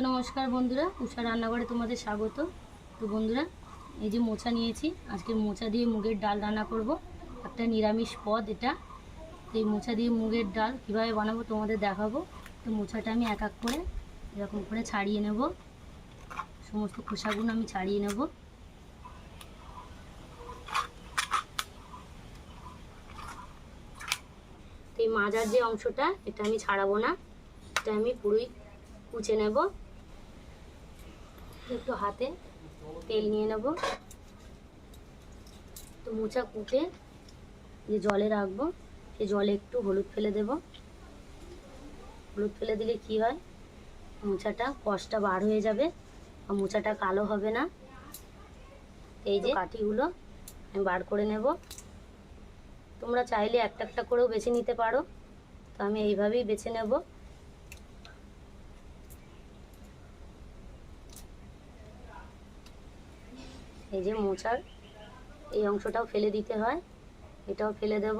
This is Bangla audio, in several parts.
তো নমস্কার বন্ধুরা, উষা রান্নাঘরে তোমাদের স্বাগত। তো বন্ধুরা, এই যে মোচা নিয়েছি, আজকে মোচা দিয়ে মুগের ডাল রান্না করব। একটা নিরামিষ পদ এটা। তো এই মোচা দিয়ে মুগের ডাল কীভাবে বানাবো তোমাদের দেখাবো। তো মোচাটা আমি এক এক করে এরকম করে ছাড়িয়ে নেব। সমস্ত খোসাগুলো আমি ছাড়িয়ে নেব। এই মাজার যে অংশটা, এটা আমি ছাড়াবো না। এটা আমি পুরোই কুচে নেব। একটু হাতে তেল নিয়ে নেব। তো মোচা কুটে যে জলে রাখব, সে জলে একটু হলুদ ফেলে দেব। হলুদ ফেলে দিলে কি হয়? মোচাটা কষটা বার হয়ে যাবে আর মোচাটা কালো হবে না। এই যে কাঠিগুলো আমি বার করে নেব। তোমরা চাইলে একটা একটা করেও বেছে নিতে পারো। তো আমি এইভাবেই বেছে নেব। এই যে মোচার, এই অংশটাও ফেলে দিতে হয়। এটাও ফেলে দেব।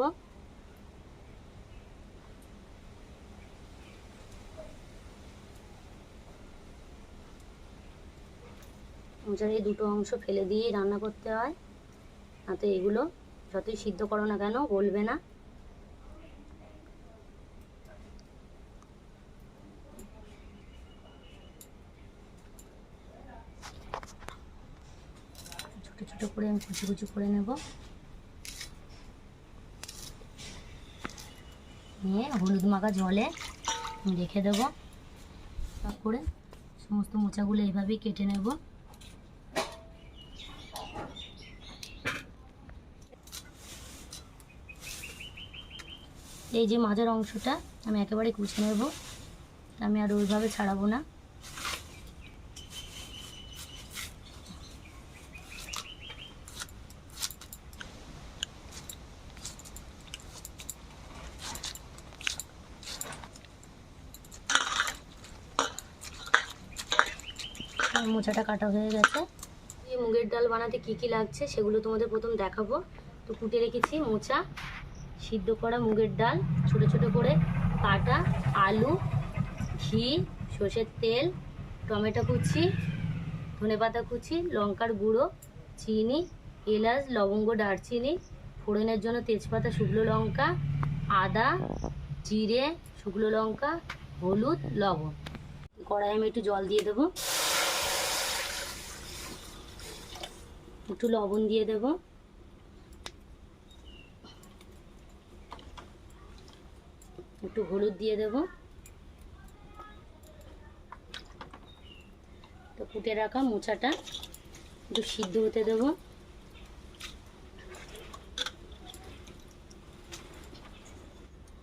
মোচার এই দুটো অংশ ফেলে দিয়েই রান্না করতে হয়। না তো এগুলো যতই সিদ্ধ করো না কেন, গলবে না। ছোট করে আমি কুচি কুচি করে নেব। নিয়ে হলুদ মাখা জলে রেখে দেবো। তারপরে সমস্ত মোচাগুলো এইভাবেই কেটে নেব। এই যে মাজার অংশটা আমি একেবারে কুচে নেব। আমি আর ওইভাবে ছাড়াবো না আর মোচাটা কাটা হয়ে গেছে। এই মুগের ডাল বানাতে কি কি লাগছে সেগুলো তোমাদের প্রথম দেখাবো। তো কুটে রেখেছি মোচা, সিদ্ধ করা মুগের ডাল, ছোট ছোট করে কাটা, আলু, ঘি, সর্ষের তেল, টমেটো কুচি ধনেপাতা কুচি, লঙ্কার গুঁড়ো, চিনি, এলাচ, লবঙ্গ, দারচিনি, ফোড়নের জন্য তেজপাতা, শুকনো লঙ্কা, আদা, জিরে, শুকনো লঙ্কা, হলুদ, লবণ। কড়াই আমি একটু জল দিয়ে দেবো। একটু লবণ দিয়ে দেব। একটু হলুদ দিয়ে দেব। তো কুটে রাখা মোচাটা একটু সিদ্ধ হতে দেব।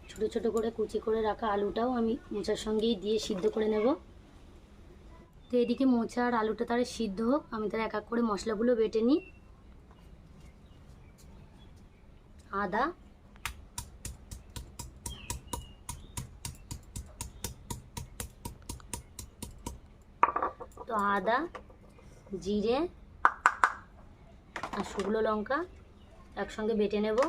ছোট ছোট করে কুচি করে রাখা আলুটাও আমি মোচার সঙ্গেই দিয়ে সিদ্ধ করে নেব। তো এদিকে মোচা আর আলুটা তারা সিদ্ধ হোক। আমি তারা এক এক করে মশলাগুলো বেটে নিই। আদা। তো আদা, জিরে আর শুকনো লঙ্কা একসঙ্গে বেটে নেব।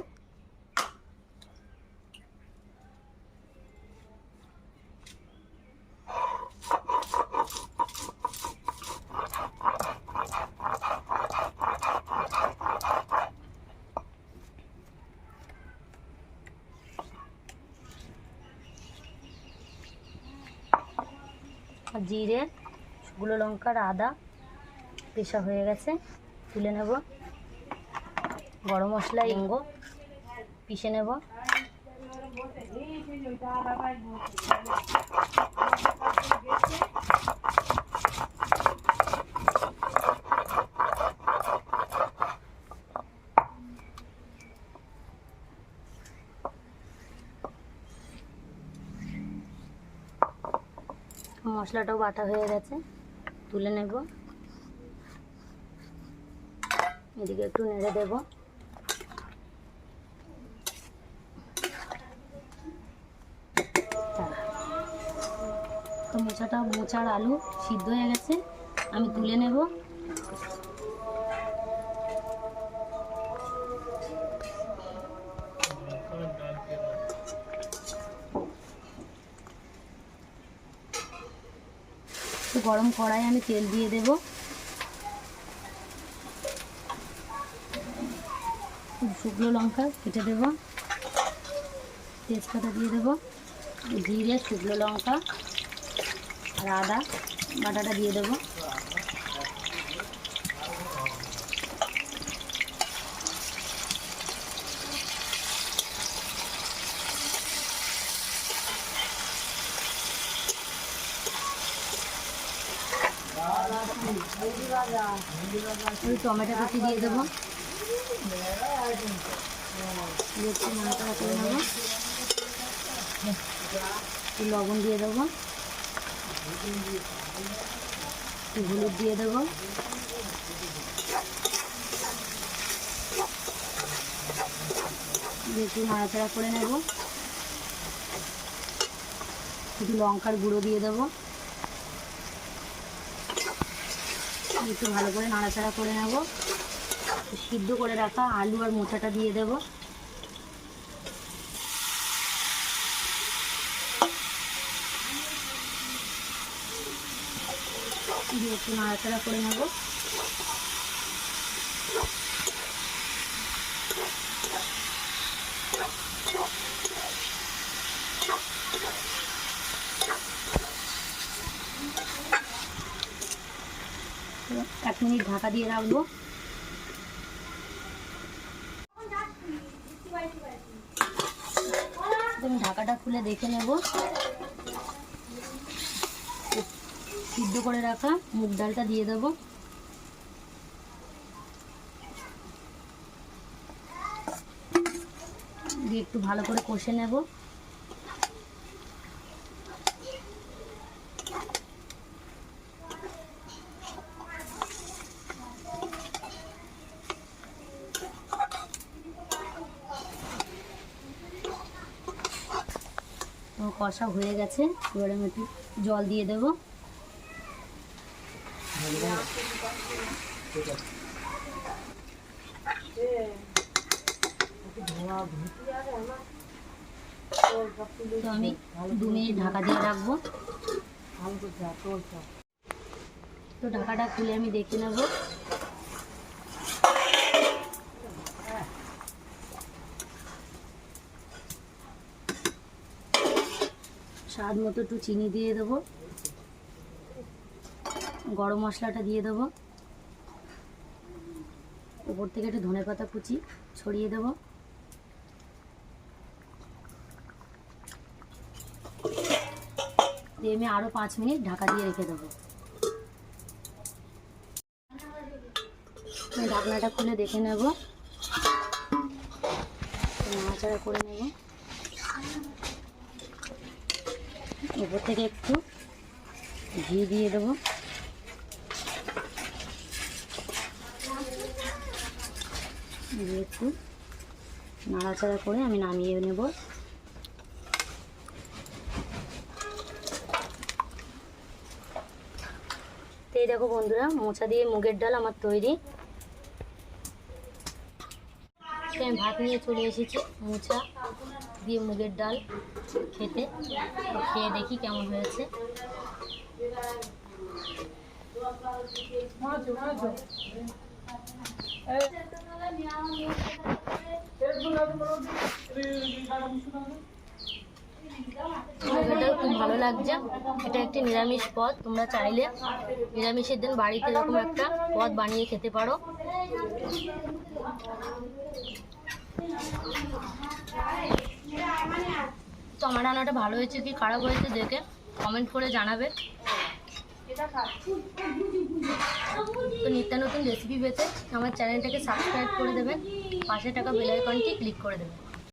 জিরে শুকনো লঙ্কার আদা পেশা হয়ে গেছে তুলে নেব। গরম মশলা ইঙ্গ পিষে নেব। মশলাটাও বাটা হয়ে গেছে। তুলে নেব। এদিকে একটু নেড়ে দেব। তো মোচাটা মোচার আলু সিদ্ধ হয়ে গেছে। আমি তুলে নেব। তো গরম কড়াই আমি তেল দিয়ে দেব। শুকনো লঙ্কা কেটে দেব। তেজপাতা দিয়ে দেব। জিরে, শুকনো লঙ্কা আর আদা বাটাটা দিয়ে দেবো। টমেটো দিয়ে দেবো। করে নেব। একটু লবণ দিয়ে দেবো। একটু হলুদ দিয়ে দেবো। একটু নাড়াচাড়া করে নেব। একটু লঙ্কার গুঁড়ো দিয়ে দেবো। একটু ভালো করে নাড়াচাড়া করে নেব। সিদ্ধ করে রাখা আলু আর মোচাটা দিয়ে দেব। দিয়ে একটু নাড়াচাড়া করে নেব এক মিনিট ঢাকা দিয়ে রাখব। আমি ঢাকাটা খুলে দেখে নেব। সিদ্ধ করে রাখা মুগ ডালটা দিয়ে দেব। দিয়ে একটু ভালো করে কষে নেব তো কষা হয়ে গেছে। এবারে আমি একটু জল দিয়ে দেব। আমি দু মিনিট ঢাকা দিয়ে রাখব। তো ঢাকাটা খুলে আমি দেখে নেব। স্বাদ মতো একটু চিনি দিয়ে দেবো। গরম মশলাটা দিয়ে দেবো। উপর থেকে একটু ধনে পাতা কুচি ছড়িয়ে দেবো। দিয়ে আমি আরও পাঁচ মিনিট ঢাকা দিয়ে রেখে দেবো। ঢাকনাটা খুলে দেখে নেব। নাড়াচাড়া করে নেব। উপর থেকে একটু ঘি দিয়ে দেবো। একটু নাড়াচাড়া করে আমি নামিয়ে নেব। তো দেখো বন্ধুরা, মোচা দিয়ে মুগের ডাল আমার তৈরি। আমি ভাত নিয়ে চলে এসেছি, মোচা দিয়ে মুগের ডাল। খেতে। খেয়ে দেখি কেমন হয়েছে। খুব ভালো লাগছে। এটা একটি নিরামিষ পদ। তোমরা চাইলে নিরামিষের দিন বাড়িতে এরকম একটা পদ বানিয়ে খেতে পারো। তো আমার রান্নাটা ভালো হয়েছে কি খারাপ হয়েছে দেখে কমেন্ট করে জানাবে। তো নিত্য নতুন রেসিপি পেতে আমার চ্যানেলটাকে সাবস্ক্রাইব করে দেবেন পাশে টাকা বেলাইকনটি ক্লিক করে দেবেন